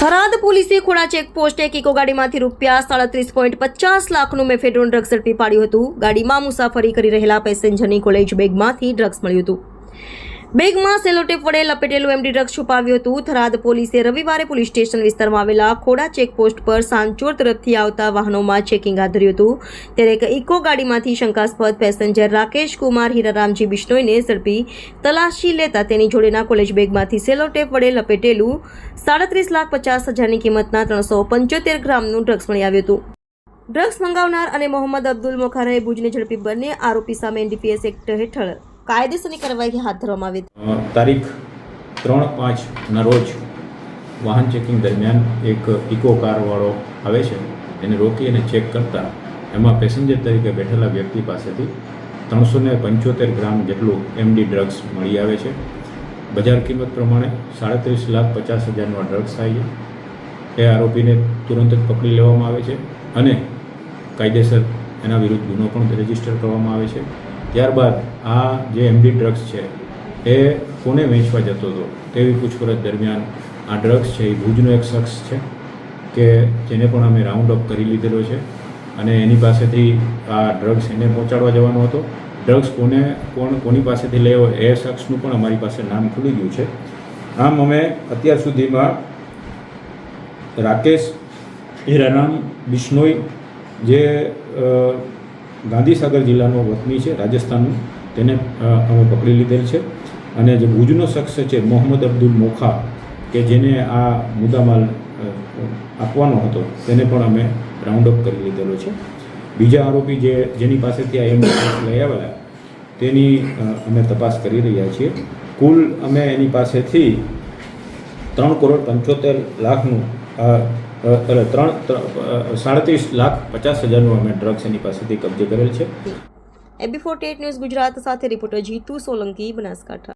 થરાદ પોલીસે ખોડા ચેકપોસ્ટે એક ઇકો ગાડીમાંથી રૂપિયા સાડત્રીસ પોઈન્ટ પચાસ લાખનું મેફેડ્રોન ડ્રગ્સ ઝડપી પાડ્યું હતું. ગાડીમાં મુસાફરી કરી રહેલા પેસેન્જરની કોલેજ બેગમાંથી ડ્રગ્સ મળ્યું હતું. બેગમાં સેલોટેપ વડે લપેટેલું એમડી ડ્રગ્સ છુપાવ્યું હતું. થરાદ પોલીસે રવિવારે પોલીસ સ્ટેશન વિસ્તારમાં આવેલા ખોડા ચેકપોસ્ટ પર સાંચોર તરફથી આવતા વાહનોમાં ચેકિંગ હાથ ધર્યું હતું. ત્યારે એક ઇકો ગાડીમાંથી શંકાસ્પદ પેસેન્જર રાકેશ કુમાર, હીરારામજી બિશ્નોઈને ઝડપી તલાશી લેતા તેની જોડેના કોલેજ બેગમાંથી સેલોટેપ વડે લપેટેલું સાડત્રીસ લાખ પચાસ હજારની કિંમતના ત્રણસો પંચોતેર ગ્રામનું ડ્રગ્સ મળી આવ્યું હતું. ડ્રગ્સ મંગાવનાર અને મોહમ્મદ અબ્દુલ મોખારાએ ભુજને ઝડપી બંને આરોપી સામે એનડીપીએસ એક્ટ હેઠળ કાયદેસરની કાર્યવાહી હાથ ધરવામાં આવી તારીખ ત્રણ પાંચના રોજ વાહન ચેકિંગ દરમિયાન એક ઇકો કારવાળો આવે છે, એને રોકી અને ચેક કરતાં એમાં પેસેન્જર તરીકે બેઠેલા વ્યક્તિ પાસેથી ત્રણસો ને પંચોતેર ગ્રામ જેટલું એમડી ડ્રગ્સ મળી આવે છે. બજાર કિંમત પ્રમાણે સાડત્રીસ લાખ પચાસ હજારનો ડ્રગ્સ થાય છે. એ આરોપીને તુરંત જ પકડી લેવામાં આવે છે અને કાયદેસર એના વિરુદ્ધ ગુનો પણ રજિસ્ટર કરવામાં આવે છે. ત્યારબાદ આ જે એમડી ડ્રગ્સ છે, એ કોને વેચવા જતો હતો તેવી પૂછપરછ દરમિયાન આ ડ્રગ્સ છે એ ભુજનો એક શખ્સ છે કે જેને પણ અમે રાઉન્ડ અપ કરી લીધેલો છે અને એની પાસેથી આ ડ્રગ્સ એને પહોંચાડવા જવાનો હતો. ડ્રગ્સ કોને, કોણ, કોની પાસેથી લેવો એ શખ્સનું પણ અમારી પાસે નામ ખુલી ગયું છે. આમ અમે અત્યાર સુધીમાં રાકેશ હીરારામ બિશ્નોઈ, જે ગાંધીસાગર જિલ્લાનો વતની છે, રાજસ્થાનનું. તેને અમે પકડી લીધેલ છે. અને જે ભુજનો શખ્સ છે, મોહમ્મદ અબ્દુલ મોખા, કે જેને આ મુદ્દામાલ આપવાનો હતો, તેને પણ અમે રાઉન્ડ અપ કરી લીધેલો છે. બીજા આરોપી જે, જેની પાસેથી આ એમ લઈ આવેલા, તેની અમે તપાસ કરી રહ્યા છીએ. કુલ અમે એની પાસેથી ત્રણ કરોડ પંચોતેર લાખનું અરે, ત્રણ સાડત્રીસ લાખ પચાસ હજારનું અમે ડ્રગ્સ એની પાસેથી કબજે કરેલ છે. એબી ફોર્ટી ન્યૂઝ ગુજરાત સાથે રિપોર્ટર જીતુ સોલંકી બનાસકાંઠા.